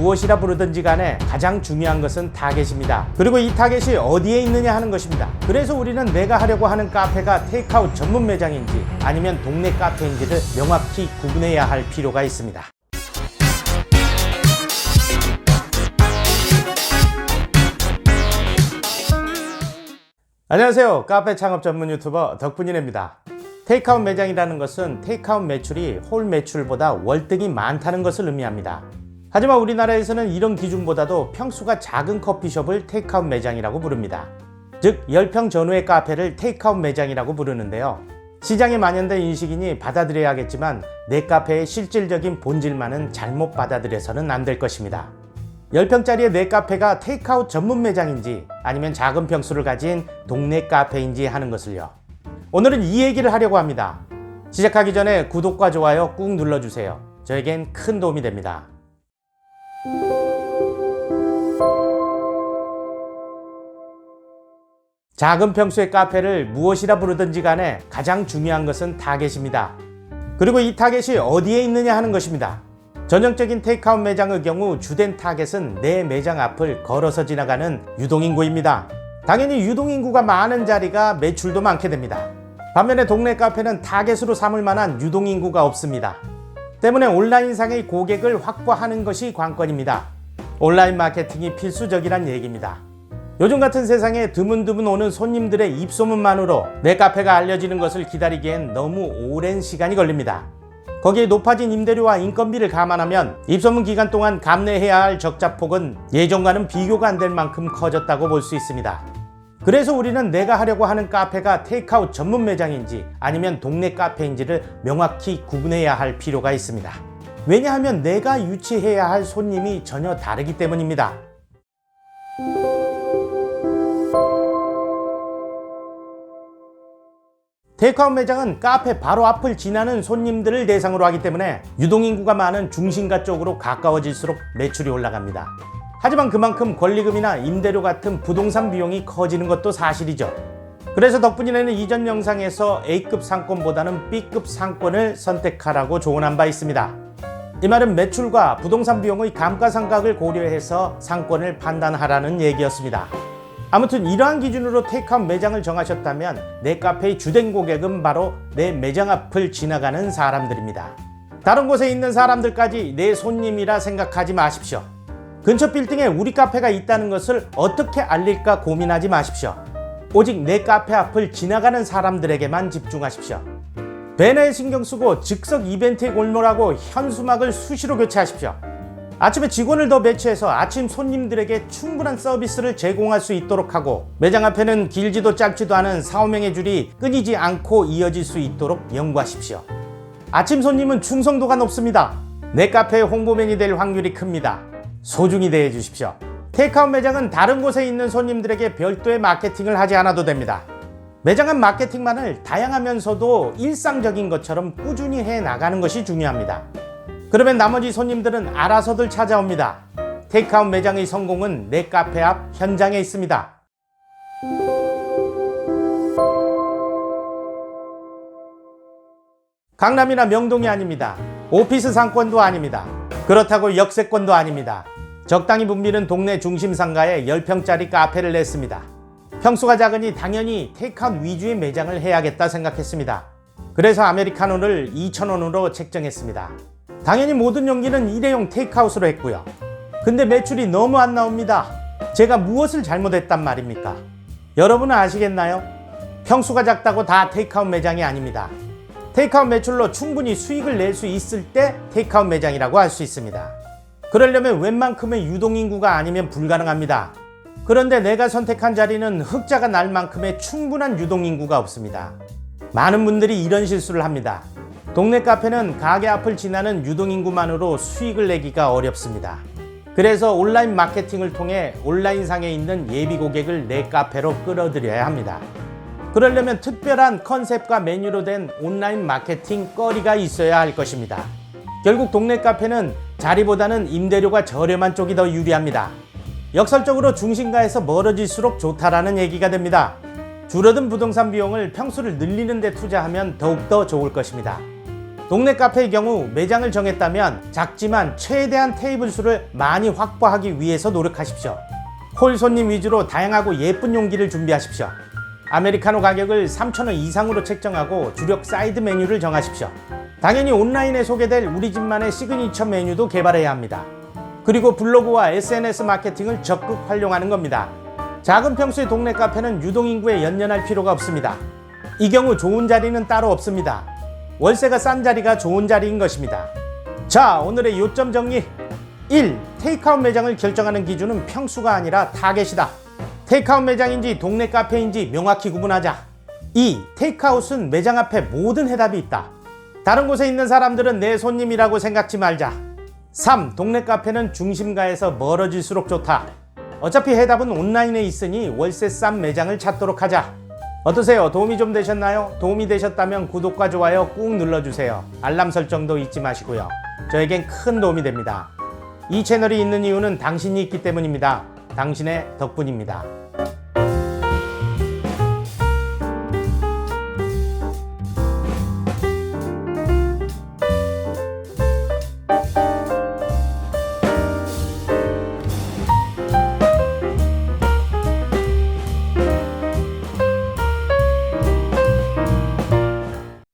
무엇이라 부르든지 간에 가장 중요한 것은 타겟입니다. 그리고 이 타겟이 어디에 있느냐 하는 것입니다. 그래서 우리는 내가 하려고 하는 카페가 테이크아웃 전문 매장인지 아니면 동네 카페인지를 명확히 구분해야 할 필요가 있습니다. 안녕하세요. 카페 창업 전문 유튜버 덕분이입니다. 테이크아웃 매장이라는 것은 테이크아웃 매출이 홀 매출보다 월등히 많다는 것을 의미합니다. 하지만 우리나라에서는 이런 기준보다도 평수가 작은 커피숍을 테이크아웃 매장이라고 부릅니다. 즉, 10평 전후의 카페를 테이크아웃 매장이라고 부르는데요. 시장에 만연된 인식이니 받아들여야겠지만 내 카페의 실질적인 본질만은 잘못 받아들여서는 안 될 것입니다. 10평짜리의 내 카페가 테이크아웃 전문 매장인지 아니면 작은 평수를 가진 동네 카페인지 하는 것을요. 오늘은 이 얘기를 하려고 합니다. 시작하기 전에 구독과 좋아요 꾹 눌러주세요. 저에겐 큰 도움이 됩니다. 작은 평수의 카페를 무엇이라 부르든지 간에 가장 중요한 것은 타겟입니다. 그리고 이 타겟이 어디에 있느냐 하는 것입니다. 전형적인 테이크아웃 매장의 경우 주된 타겟은 내 매장 앞을 걸어서 지나가는 유동인구입니다. 당연히 유동인구가 많은 자리가 매출도 많게 됩니다. 반면에 동네 카페는 타겟으로 삼을 만한 유동인구가 없습니다. 때문에 온라인상의 고객을 확보하는 것이 관건입니다. 온라인 마케팅이 필수적이란 얘기입니다. 요즘 같은 세상에 드문드문 오는 손님들의 입소문만으로 내 카페가 알려지는 것을 기다리기엔 너무 오랜 시간이 걸립니다. 거기에 높아진 임대료와 인건비를 감안하면 입소문 기간 동안 감내해야 할 적자폭은 예전과는 비교가 안 될 만큼 커졌다고 볼 수 있습니다. 그래서 우리는 내가 하려고 하는 카페가 테이크아웃 전문 매장인지 아니면 동네 카페인지를 명확히 구분해야 할 필요가 있습니다. 왜냐하면 내가 유치해야 할 손님이 전혀 다르기 때문입니다. 테이크아웃 매장은 카페 바로 앞을 지나는 손님들을 대상으로 하기 때문에 유동인구가 많은 중심가 쪽으로 가까워질수록 매출이 올라갑니다. 하지만 그만큼 권리금이나 임대료 같은 부동산 비용이 커지는 것도 사실이죠. 그래서 덕분이네는 이전 영상에서 A급 상권보다는 B급 상권을 선택하라고 조언한 바 있습니다. 이 말은 매출과 부동산 비용의 감가상각을 고려해서 상권을 판단하라는 얘기였습니다. 아무튼 이러한 기준으로 테이크아웃 매장을 정하셨다면 내 카페의 주된 고객은 바로 내 매장 앞을 지나가는 사람들입니다. 다른 곳에 있는 사람들까지 내 손님이라 생각하지 마십시오. 근처 빌딩에 우리 카페가 있다는 것을 어떻게 알릴까 고민하지 마십시오. 오직 내 카페 앞을 지나가는 사람들에게만 집중하십시오. 배너에 신경 쓰고 즉석 이벤트에 골몰하고 현수막을 수시로 교체하십시오. 아침에 직원을 더 배치해서 아침 손님들에게 충분한 서비스를 제공할 수 있도록 하고 매장 앞에는 길지도 짧지도 않은 4, 5명의 줄이 끊이지 않고 이어질 수 있도록 연구하십시오. 아침 손님은 충성도가 높습니다. 내 카페의 홍보맨이 될 확률이 큽니다. 소중히 대해 주십시오. 테이크아웃 매장은 다른 곳에 있는 손님들에게 별도의 마케팅을 하지 않아도 됩니다. 매장은 마케팅만을 다양하면서도 일상적인 것처럼 꾸준히 해 나가는 것이 중요합니다. 그러면 나머지 손님들은 알아서들 찾아옵니다. 테이크아웃 매장의 성공은 내 카페 앞 현장에 있습니다. 강남이나 명동이 아닙니다. 오피스 상권도 아닙니다. 그렇다고 역세권도 아닙니다. 적당히 붐비는 동네 중심 상가에 10평짜리 카페를 냈습니다. 평수가 작으니 당연히 테이크아웃 위주의 매장을 해야겠다 생각했습니다. 그래서 아메리카노를 2,000원으로 책정했습니다. 당연히 모든 용기는 일회용 테이크아웃으로 했고요. 근데 매출이 너무 안 나옵니다. 제가 무엇을 잘못했단 말입니까? 여러분은 아시겠나요? 평수가 작다고 다 테이크아웃 매장이 아닙니다. 테이크아웃 매출로 충분히 수익을 낼 수 있을 때 테이크아웃 매장이라고 할 수 있습니다. 그러려면 웬만큼의 유동인구가 아니면 불가능합니다. 그런데 내가 선택한 자리는 흑자가 날 만큼의 충분한 유동인구가 없습니다. 많은 분들이 이런 실수를 합니다. 동네 카페는 가게 앞을 지나는 유동인구만으로 수익을 내기가 어렵습니다. 그래서 온라인 마케팅을 통해 온라인상에 있는 예비 고객을 내 카페로 끌어들여야 합니다. 그러려면 특별한 컨셉과 메뉴로 된 온라인 마케팅 거리가 있어야 할 것입니다. 결국 동네 카페는 자리보다는 임대료가 저렴한 쪽이 더 유리합니다. 역설적으로 중심가에서 멀어질수록 좋다라는 얘기가 됩니다. 줄어든 부동산 비용을 평수를 늘리는 데 투자하면 더욱더 좋을 것입니다. 동네 카페의 경우 매장을 정했다면 작지만 최대한 테이블 수를 많이 확보하기 위해서 노력하십시오. 홀 손님 위주로 다양하고 예쁜 용기를 준비하십시오. 아메리카노 가격을 3,000원 이상으로 책정하고 주력 사이드 메뉴를 정하십시오. 당연히 온라인에 소개될 우리 집만의 시그니처 메뉴도 개발해야 합니다. 그리고 블로그와 SNS 마케팅을 적극 활용하는 겁니다. 작은 평수의 동네 카페는 유동인구에 연연할 필요가 없습니다. 이 경우 좋은 자리는 따로 없습니다. 월세가 싼 자리가 좋은 자리인 것입니다. 자, 오늘의 요점 정리. 1. 테이크아웃 매장을 결정하는 기준은 평수가 아니라 타겟이다. 테이크아웃 매장인지 동네 카페인지 명확히 구분하자. 2. 테이크아웃은 매장 앞에 모든 해답이 있다. 다른 곳에 있는 사람들은 내 손님이라고 생각지 말자. 3. 동네 카페는 중심가에서 멀어질수록 좋다. 어차피 해답은 온라인에 있으니 월세 싼 매장을 찾도록 하자. 어떠세요? 도움이 좀 되셨나요? 도움이 되셨다면 구독과 좋아요 꾹 눌러주세요. 알람 설정도 잊지 마시고요. 저에겐 큰 도움이 됩니다. 이 채널이 있는 이유는 당신이 있기 때문입니다. 당신의 덕분입니다.